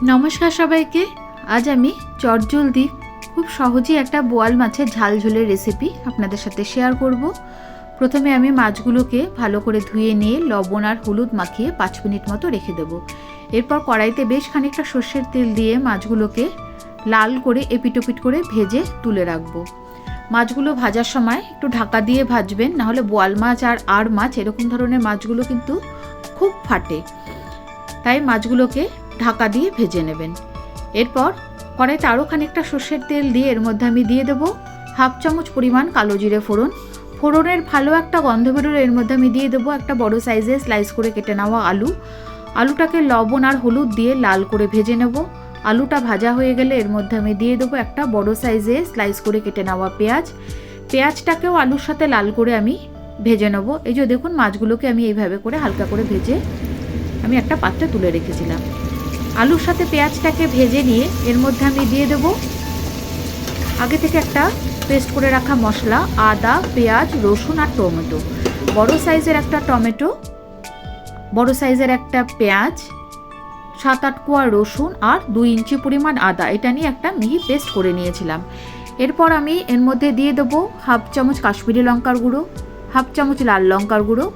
নমস্কার সবাইকে। আজ আমি চটজলদি খুব সহজেই একটা বোয়াল মাছের ঝাল ঝোলের রেসিপি আপনাদের সাথে শেয়ার করব। প্রথমে আমি মাছগুলোকে ভালো করে ধুয়ে নিয়ে লবণ আর হলুদ মাখিয়ে পাঁচ মিনিট মতো রেখে দেবো। এরপর কড়াইতে বেশ খানিকটা সর্ষের তেল দিয়ে মাছগুলোকে লাল করে এপিটোপিট করে ভেজে তুলে রাখব। মাছগুলো ভাজার সময় একটু ঢাকা দিয়ে ভাজবেন, নাহলে বোয়াল মাছ আর আর মাছ এরকম ধরনের মাছগুলো কিন্তু খুব ফাটে। তাই মাছগুলোকে ঢাকা দিয়ে ভেজে নেবেন। এরপর কড়াইতে আরও খানিকটা সর্ষের তেল দিয়ে এর মধ্যে আমি দিয়ে দেবো হাফ চামচ পরিমাণ কালো জিরে ফোড়ন। ফোড়নের ভালো একটা গন্ধ বেরোলে এর মধ্যে আমি দিয়ে দেবো একটা বড় সাইজে স্লাইস করে কেটে নেওয়া আলু। আলুটাকে লবণ আর হলুদ দিয়ে লাল করে ভেজে নেব। আলুটা ভাজা হয়ে গেলে এর মধ্যে আমি দিয়ে দেবো একটা বড় সাইজে স্লাইস করে কেটে নেওয়া পেঁয়াজ। পেঁয়াজটাকেও আলুর সাথে লাল করে আমি ভেজে নেব। এই যে দেখুন, মাছগুলোকে আমি এইভাবে করে হালকা করে ভেজে আমি একটা পাত্রে তুলে রেখেছিলাম। আলুর সাথে পেঁয়াজটাকে ভেজে নিয়ে এর মধ্যে আমি দিয়ে দেবো। আগে থেকে একটা পেস্ট করে রাখা মশলা, আদা, পেঁয়াজ, রসুন আর টমেটো। বড় সাইজের একটা টমেটো, বড় সাইজের একটা পেঁয়াজ, সাত আট কোয়া রসুন আর দুই ইঞ্চি পরিমাণ আদা। এটা নিয়ে একটা মিহি পেস্ট করে নিয়েছিলাম। এরপর আমি এর মধ্যে দিয়ে দেবো হাফ চামচ কাশ্মীরি লঙ্কার গুঁড়ো, হাফ চামচ লাল লঙ্কার গুঁড়ো,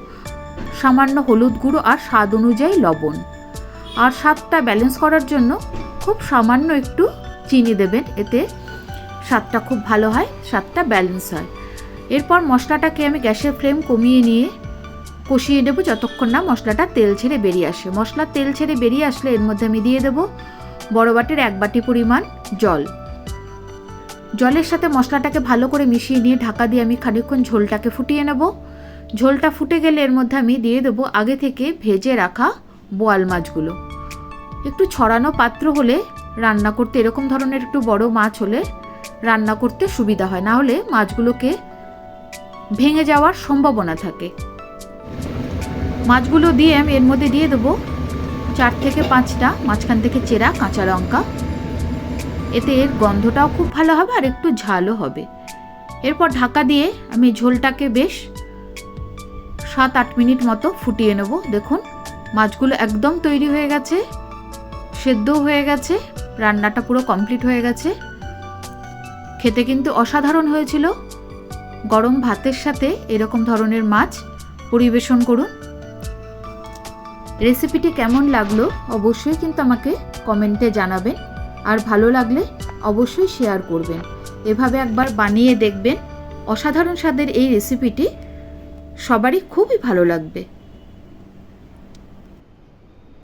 সামান্য হলুদ গুঁড়ো আর স্বাদ অনুযায়ী লবণ। আর স্বাদটা ব্যালেন্স করার জন্য খুব সামান্য একটু চিনি দেবেন। এতে স্বাদটা খুব ভালো হয়, স্বাদটা ব্যালেন্স হয়। এরপর মশলাটাকে আমি গ্যাসের ফ্লেম কমিয়ে নিয়ে কষিয়ে নেব যতক্ষণ না মশলাটা তেল ছেড়ে বেরিয়ে আসে। মশলা তেল ছেড়ে বেরিয়ে আসলে এর মধ্যে আমি দিয়ে দেবো বড় বাটির এক বাটি পরিমাণ জল। জলের সাথে মশলাটাকে ভালো করে মিশিয়ে নিয়ে ঢাকা দিয়ে আমি খানিকক্ষণ ঝোলটাকে ফুটিয়ে নেব। ঝোলটা ফুটে গেলে এর মধ্যে আমি দিয়ে দেবো আগে থেকে ভেজে রাখা বোয়াল মাছগুলো। একটু ছড়ানো পাত্র হলে রান্না করতে এরকম ধরনের একটু বড় মাছ হলে রান্না করতে সুবিধা হয়। না হলে মাছগুলোকে ভেঙে যাওয়ার সম্ভাবনা থাকে। মাছগুলো দিয়ে আমি এর মধ্যে দিয়ে দেবো চার থেকে পাঁচটা, মাঝখান থেকে চেরা, কাঁচা লঙ্কা। এতে এর গন্ধটাও খুব ভালো হবে আর একটু ঝালও হবে। এরপর ঢাকা দিয়ে আমি ঝোলটাকে বেশ সাত আট মিনিট মতো ফুটিয়ে নেব। দেখুন, মাছগুলো একদম তৈরি হয়ে গেছে। সেদ্ধও হয়ে গেছে, রান্নাটা পুরো কমপ্লিট হয়ে গেছে। খেতে কিন্তু অসাধারণ হয়েছিল। গরম ভাতের সাথে এরকম ধরনের মাছ পরিবেশন করুন। রেসিপিটি কেমন লাগল অবশ্যই কিন্তু আমাকে কমেন্টে জানাবেন। আর ভালো লাগলে অবশ্যই শেয়ার করবেন। এভাবে একবার বানিয়ে দেখবেন। অসাধারণ স্বাদের এই রেসিপিটি সবারই খুবই ভালো লাগবে।